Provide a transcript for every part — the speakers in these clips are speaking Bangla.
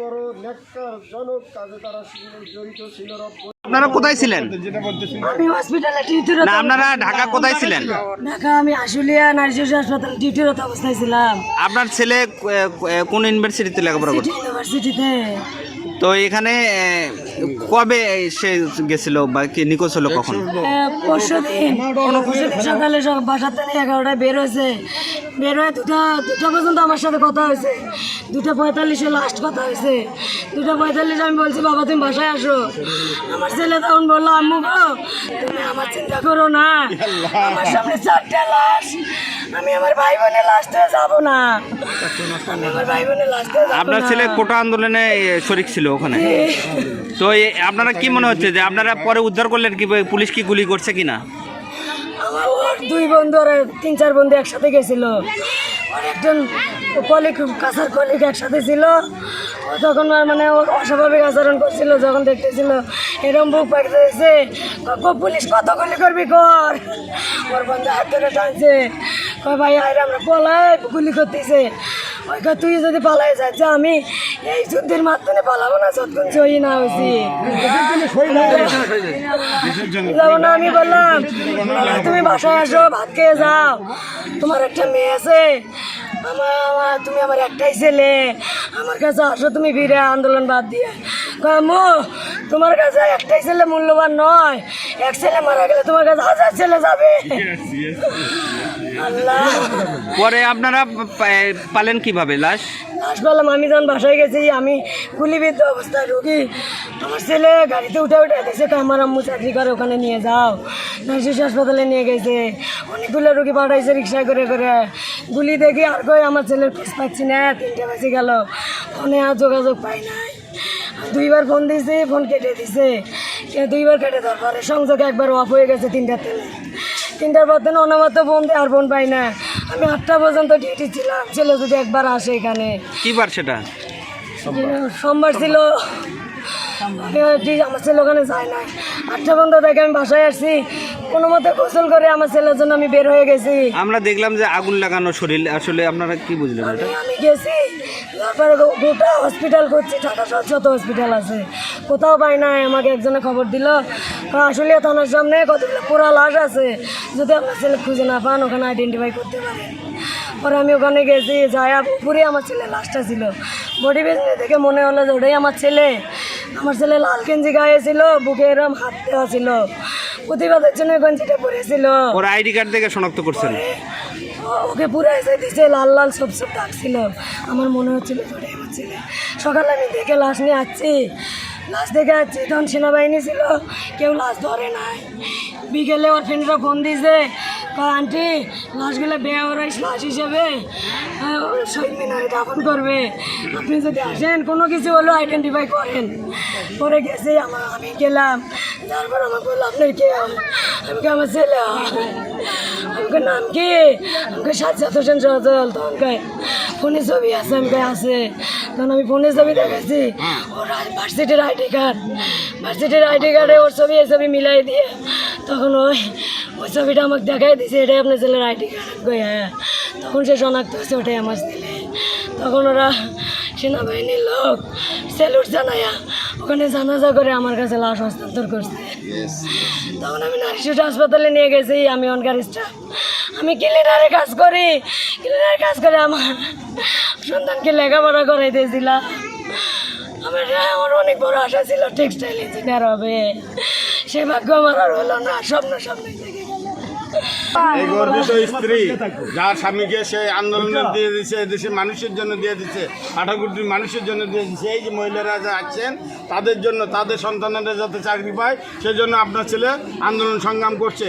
বড় জনক কাজে তারা জড়িত ছিল আপনারা কোথায় ছিলেন? আমি হসপিটালে ডিউটিরত না আপনারা ঢাকা কোথায় ছিলেন? ঢাকা আমি আশুলিয়া নার্সিস হাসপাতাল ডিউটিরত অবস্থায় ছিলাম। আপনার ছেলে কোন ইউনিভার্সিটিতে লেখাপড়া করছে? ইউনিভার্সিটিতে তো এখানে কবে সে গেছিল বা কি নিখোঁজ হলো কখন? সকালে বাসার থেকে এগারোটায় বের হয়েছে। বের হয়ে দুটা দুটা পর্যন্ত আমার সাথে কথা হয়েছে। দুটা পঁয়তাল্লিশে লাস্ট কথা হয়েছে। দুটা পঁয়তাল্লিশ আমি বলছি বাবা তুমি বাসায় আসো। আমার ছেলে তখন বলল আম্মু গো তুমি আমার চিন্তা করো না। আমার সামনে চারটা লাশ। আমি আমার ভাই বোনের লাস্টে যাব না। আমি আমার ভাই বোনের লাস্টে আপনার ছেলে কোটা আন্দোলনে শরিক ছিল ওখানে। তো আপনারা কি মনে হচ্ছে যে আপনারা পরে উদ্ধার করলেন কি পুলিশ কি গুলি করছে কিনা? দুই বন্ধু আর তিন চার বন্ধু একসাথে গেছিল। একজন কলিগ কাছার কলিগ একসাথে ছিল। তখন মানে অস্বাভাবিক আচরণ করছিল, যখন দেখতেছিল এরম বুক পাঠিয়েছে পুলিশ কত গুলি করবি কর? ওর বন্ধু হাত ধরে টানছে ভাই, আর, আমরা পলায় গুলি করতেছে। ওই কয়, তুই যদি পালাই যাচ্ছে আমি এই যুদ্ধের মাধ্যমে পালাবো না যতক্ষণ জয়ী না হয়েছি না আমি বললাম তুমি বাসায় আসো ভাত খেয়ে যাও। তোমার একটা মেয়ে আছে। আমার তুমি আমার একটাই ছেলে। আমার কাছে আসো তুমি ফিরে আন্দোলন বাদ দিয়ে। মো তোমার কাছে একটাই ছেলে মূল্যবান নয়। এক ছেলে মারা গেলে তোমার কাছে হাজার ছেলে যাবে। আল্লাহ। পরে আপনারা পালেন কীভাবে? লাশ? লাশ পেলাম আমি যখন বাসায় গেছি আমি গুলিবিদ্ধ অবস্থায় রুগী। আমার ছেলে গাড়িতে উঠে উঠে দিয়েছে আমার আম্মু চাকরি করে ওখানে নিয়ে যাও। নার্সিস হাসপাতালে নিয়ে গেছে। অনেকগুলো রুগী পাঠাইছে রিক্সায় করে করে। গুলি দেখি আর কই আমার ছেলের খোঁজ পাচ্ছি না তিনটে বাজে গেল। ফোনে আর যোগাযোগ পাই নাই। দুইবার ফোন দিয়েছে ফোন কেটে দিছে। দুইবার কেটে দেওয়ার পরে সংযোগ একবার অফ হয়ে গেছে তিনটার তেলে তিনটার পর দিন অনামাত্র ফোন দিয়ে আর ফোন পাই না। আমি আটটা পর্যন্ত ডিউটি ছিলাম ছেলে যদি একবার আসে এখানে। কি বার সেটা? সোমবার। ছিল আমার ছেলে ওখানে যায় নাই। আটটা পর্যন্ত থেকে আমি বাসায় আসছি। কোনো মতে গোসল করে আমার ছেলের জন্য আমি বের হয়ে গেছি। আমরা দেখলাম যে আগুন লাগানো শরীর। আসলে আপনারা কি বুঝলেন এটা? আমি- গেছি তারপরে গোটা হসপিটাল করছি ঢাকা শহর যত হসপিটাল আছে। কোথাও পাই নাই আমাকে একজনে খবর দিল। আসলে থানার সামনে কতগুলো পোড়া লাশ আছে। যদি আপনার ছেলে খুঁজে না পান ওখানে আইডেন্টিফাই করতে পারেন। পরে আমি ওখানে গেছি যায়া পুরে আমার ছেলে লাশটা ছিল। বডি বেজনে দেখে মনে হলো যে ওটাই আমার ছেলে। আমার ছেলে লাল গেঞ্জি গায়ে ছিল বুকে এরম হাত দেওয়া ছিল। প্রতিবাদের জন্য গঞ্জিটা পরেছিল ওর আইডি কার্ড দেখে শনাক্ত করছেন? ওকে পুরো এসে দিছে লাল লাল সব সব ডাকছিল। আমার মনে হচ্ছিল ধরে আমার সকালে আমি দেখে লাশ নিয়ে আসছি। লাশ দেখে আসছি তখন সেনাবাহিনী ছিল কেউ লাশ ধরে নাই। বিকেলে ওর ফ্রেন্ডরা ফোন দিয়েছে আন্টি লাশগুলো বেআরাইশ লাশ হিসেবে শহীদ মিনারে দাফন করবে। আপনি যদি আসেন, কোনো কিছু হলো আইডেন্টিফাই করেন। পরে গেছে আমার, আমি গেলাম। তারপর আমাকে বলল আপনার কে? হয়?" আমি কি আমার ছেলে আমাকে, নাম কি? আমাকে, সাজ্জাদ হোসেন সজল। তখন কয় ফোনে ছবি আছে আমি কয় আছে। তখন আমি ফোনে ছবি দেখেছি ওর ভার্সিটির আইডি কার্ড ভার্সিটির আইডি কার্ডে ওর ছবি, এই ছবি মিলাই দিয়ে তখন ওই ওই ছবিটা আমাকে দেখাই দিছে এটাই আপনার ছেলের আইডি কার্ড হ্যাঁ তখন সে শনাক্ত হচ্ছে ওটাই আমার ছেলে। তখন ওরা সেনাবাহিনীর লোক স্যালুট জানায়া ওখানে জানাজা করে আমার কাছে লাশ হস্তান্তর করছে। তখন আমি নারীশুট হাসপাতালে নিয়ে গেছি আমি অনকার স্টাফ আমি ক্লিনারে কাজ করি ক্লিনারে কাজ করে আমার সন্তানকে লেখাপড়া করে দিয়েছিলাম। আমার আমার অনেক বড় আশা ছিল টেক্সটাইল ইঞ্জিনিয়ার হবে। সে ভাগ্য আমার আর হলো না স্বপ্ন স্বপ্ন থেকে। এই গর্বিত স্ত্রী যার স্বামীকে সে আন্দোলনে দিয়ে দিচ্ছে দেশের মানুষের জন্য দিয়ে দিচ্ছে আঠাকুটির মানুষের জন্য দিয়ে দিচ্ছে এই যে মহিলারা যা আছেন তাদের জন্য তাদের সন্তানেরা যাতে চাকরি পায় সেজন্য আপনার ছেলে আন্দোলন সংগ্রাম করছে।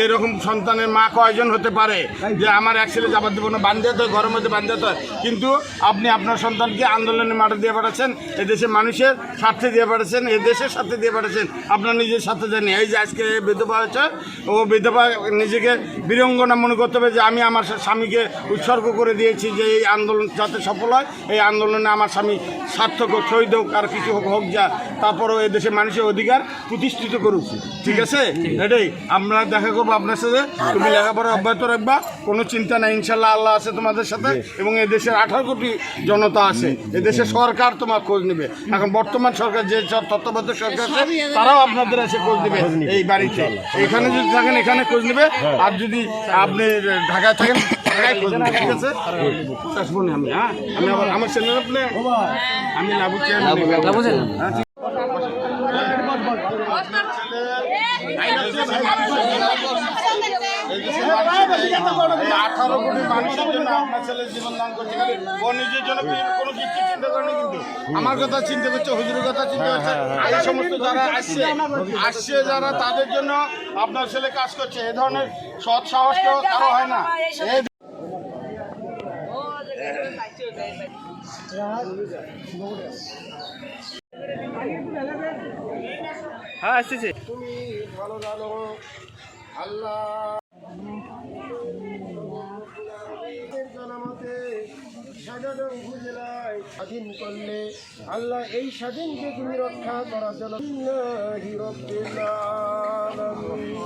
এইরকম সন্তানের মা কয়জন হতে পারে? যে আমার এক ছেলে যাবার দেবো না বান্ধাতে হয় ঘরের মধ্যে বান্ধাতে হয়। কিন্তু আপনি আপনার সন্তানকে আন্দোলনের মাঠে দিয়ে পাঠাচ্ছেন এদেশের মানুষের স্বার্থে দিয়ে পাঠাচ্ছেন এদেশের স্বার্থে দিয়ে পাঠাচ্ছেন। আপনার নিজের সাথে জানি। এই যে আজকে বিধবা হয়েছে ও বিধবা নিজেকে বীরঙ্গনা মনে করতে হবে যে আমি আমার স্বামীকে উৎসর্গ করে দিয়েছি যে এই আন্দোলন যাতে সফল হয়, এই আন্দোলনে আমার স্বামী সার্থক শহীদ হোক, আর কিছু হোক হোক যা, তারপরেও এই দেশের মানুষের অধিকার প্রতিষ্ঠিত করুক। ঠিক আছে? এটাই আমরা দেখা করব আপনার সাথে। তুমি লেখাপড়া অব্যাহত রাখবা, কোনো চিন্তা নাই ইনশাল্লাহ আল্লাহ আছে তোমাদের সাথে, এবং দেশের আঠারো কোটি জনতা আছে। দেশের সরকার তোমার খোঁজ নেবে। এখন বর্তমান সরকার যে তত্ত্বাবধায়ক সরকার আছে, তারাও আপনাদের এসে খোঁজ নেবে এই বাড়িতে। এখানে যদি থাকেন, এখানে খোঁজ নেবে। আর যদি আপনি ঢাকায় থাকেন ঢাকায় খোঁজ ঠিক আছে? আসব না আমি হ্যাঁ? আমি আবার আমার চ্যানেল আপনি? আমি লাবু চেয়ার আঠারো কোটি মানুষের জন্য আপনার ছেলে জীবন দান করছে ও নিজের জন্য কোনো কিছু চিন্তা করেনি কিন্তু? আমার কথা চিন্তা করছে হুজুরের কথা চিন্তা করছে। এই সমস্ত যারা আসছে আসছে যারা তাদের জন্য আপনার ছেলে কাজ করছে। এ ধরনের সৎ সাহস কেউ কারও হয় না। হ্যাঁ আসতেছে। তুমি ভালো জানো আল্লাহ সাজানো উপজেলায় স্বাধীন করলে আল্লাহ এই স্বাধীনকে তুমি রক্ষা করার জন্য রব্বিল আলামিন।